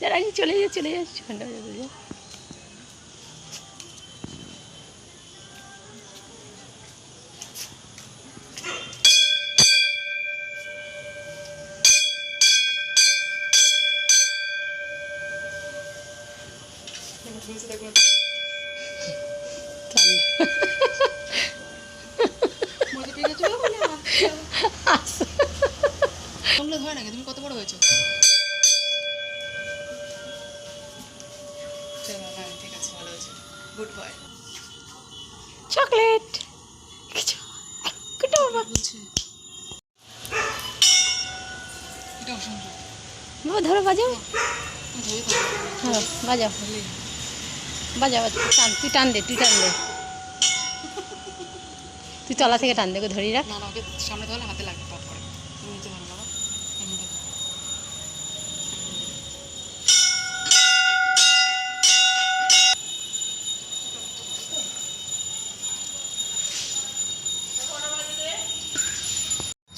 যারা আমি চলে যা চলে যা ঠান্ডা হয়ে যাবে। তুমি কত বড় হয়েছো? চলো ঠিক আছে ভালো হয়েছে গুড বয় চকলেট। কিছু বাবা ধরো বাজাও। ধরে বাজাও। বাজা বাজা টান তুই টান দে তুই টান দে। তুই তলা থেকে টান দে ধরি রাখ। না না ওকে সামনে ধরলে হাতে লাগবে পপ করে। তুমি নিচে ধরো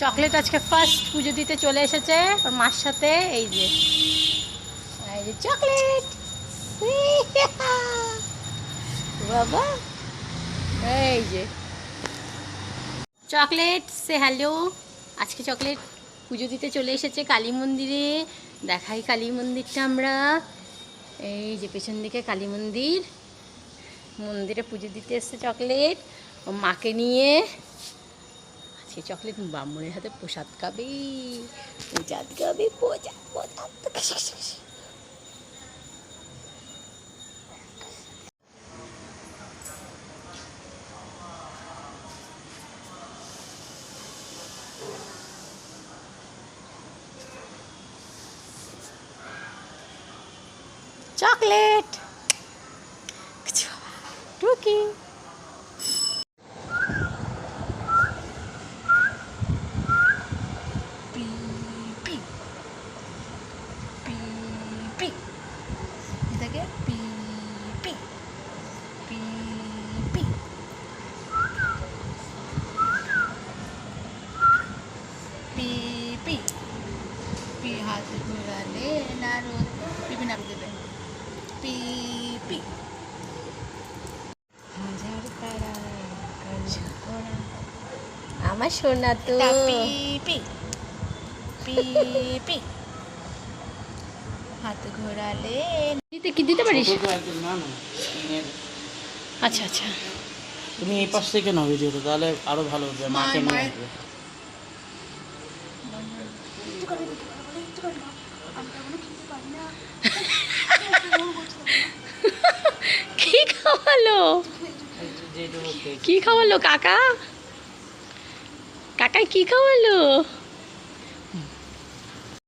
চকলেট আজকে ফার্স্ট পুজো দিতে চলে এসেছে ওর মার সাথে, এই যে। এই যে চকলেট। বাবা। এই যে। চকলেট সে হ্যালো আজকে চকলেট পুজো দিতে চলে এসেছে কালী মন্দিরে। দেখাই কালী মন্দিরটা আমরা। এই যে পেছন দিকে কালী মন্দির। মন্দিরে পুজো দিতে এসছে চকলেট। ও মাকে নিয়ে। আজকে চকলেট ব্রাহ্মণের হাতে প্রসাদ খাবে। প্রসাদ খাবে প্রসাদ প্রসাদ। চকলেট। টুকি। পিপি দেবে। আমার সোনা তো। এটা পি পি। P P. হাত ঘোরালে দিতে কি দিতে পারিস? আচ্ছা আচ্ছা। তুমি এই পাশ থেকে নাও ভিডিওটা তাহলে আরও ভালো হবে মাকে নিয়ে আসবে। কি খাওয়ালো। কি খাওয়ালো কাকা কাকাই কি খাওয়ালো